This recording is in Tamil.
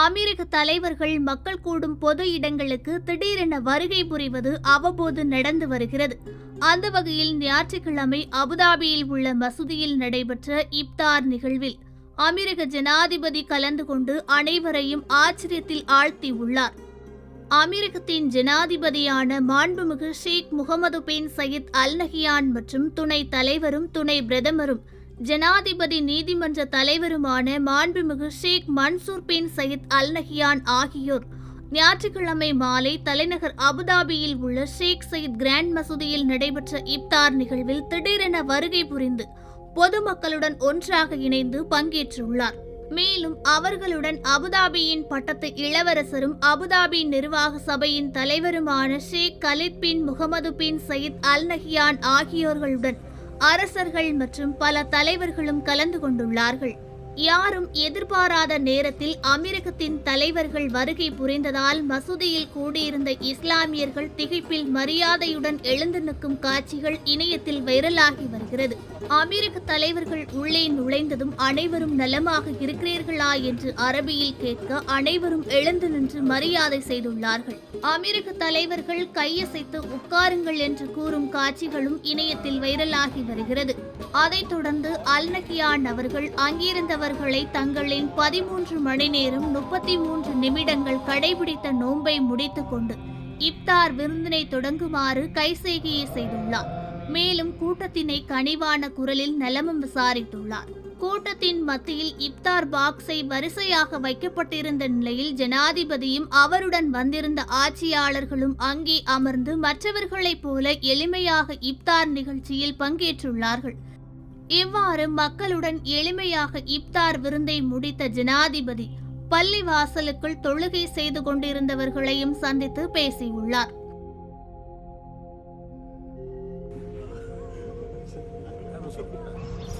அமெரிக்க தலைவர்கள் மக்கள் கூடும் பொது இடங்களுக்கு திடீரென வருகை புரிவது அவ்வப்போது நடந்து வருகிறது. அந்த வகையில் ஞாயிற்றுக்கிழமை அபுதாபியில் உள்ள மசூதியில் நடைபெற்ற இப்தார் நிகழ்வில் அமெரிக்க ஜனாதிபதி கலந்து கொண்டு அனைவரையும் ஆச்சரியத்தில் ஆழ்த்தியுள்ளார் அமெரிக்கத்தின் ஜனாதிபதியான மாண்புமிகு Sheikh Mohammed bin Zayed Al Nahyan மற்றும் துணை தலைவரும் துணை பிரதமரும் ஜனாதிபதி நீதிமன்ற தலைவருமான மாண்புமிகு Sheikh Mansour bin Zayed Al Nahyan ஆகியோர். ஞாயிற்றுக்கிழமை மாலை தலைநகர் அபுதாபியில் உள்ள ஷேக் சயீத் கிராண்ட் மசூதியில் நடைபெற்ற இப்தார் நிகழ்வில் திடீரென வருகை புரிந்து பொதுமக்களுடன் ஒன்றாக இணைந்து பங்கேற்றுள்ளார். மேலும் அவர்களுடன் அபுதாபியின் பட்டத்து இளவரசரும் அபுதாபி நிர்வாக சபையின் தலைவருமான Sheikh Khalid bin Mohammed bin Zayed Al Nahyan ஆகியோர்களுடன் அரசர்கள் மற்றும் பல தலைவர்களும் கலந்து கொண்டுள்ளார்கள். யாரும் எதிர்பாராத நேரத்தில் அமெரிக்கத்தின் தலைவர்கள் வருகை புரிந்ததால் மசூதியில் கூடியிருந்த இஸ்லாமியர்கள் திகைப்பில் மரியாதையுடன் எழுந்து நிற்கும் காட்சிகள் இணையத்தில் வைரலாகி வருகிறது. அமெரிக்க தலைவர்கள் உள்ளே நுழைந்ததும் அனைவரும் நலமாக இருக்கிறீர்களா என்று அரபியில் கேட்க அனைவரும் எழுந்து நின்று மரியாதை செய்துள்ளார்கள். அமெரிக்க தலைவர்கள் கையசைத்து உட்காருங்கள் என்று கூறும் காட்சிகளும் இணையத்தில் வைரலாகி வருகிறது. அதைத் தொடர்ந்து அல்நகியான் அவர்கள் அவர்களை தங்களின் பதிமூன்று மணி நேரம் முப்பத்தி மூன்று நிமிடங்கள் கடைபிடித்த நோன்பை முடித்துக் கொண்டு இப்தார் விருந்தினை தொடங்குமாறு கைசேகையை செய்துள்ளார். மேலும் கூட்டத்தினை கனிவான குரலில் நலமும் விசாரித்துள்ளார். கூட்டத்தின் மத்தியில் இப்தார் பாக்ஸை வரிசையாக வைக்கப்பட்டிருந்த நிலையில் ஜனாதிபதியும் அவருடன் வந்திருந்த ஆட்சியாளர்களும் அங்கே அமர்ந்து மற்றவர்களைப் போல எளிமையாக இப்தார் நிகழ்ச்சியில் பங்கேற்றுள்ளார்கள். இவ்வாறு மக்களுடன் எளிமையாக இப்தார் விருந்தை முடித்த ஜனாதிபதி பள்ளி வாசலுக்குள் தொழுகை செய்து கொண்டிருந்தவர்களையும் சந்தித்து பேசியுள்ளார் Thank you.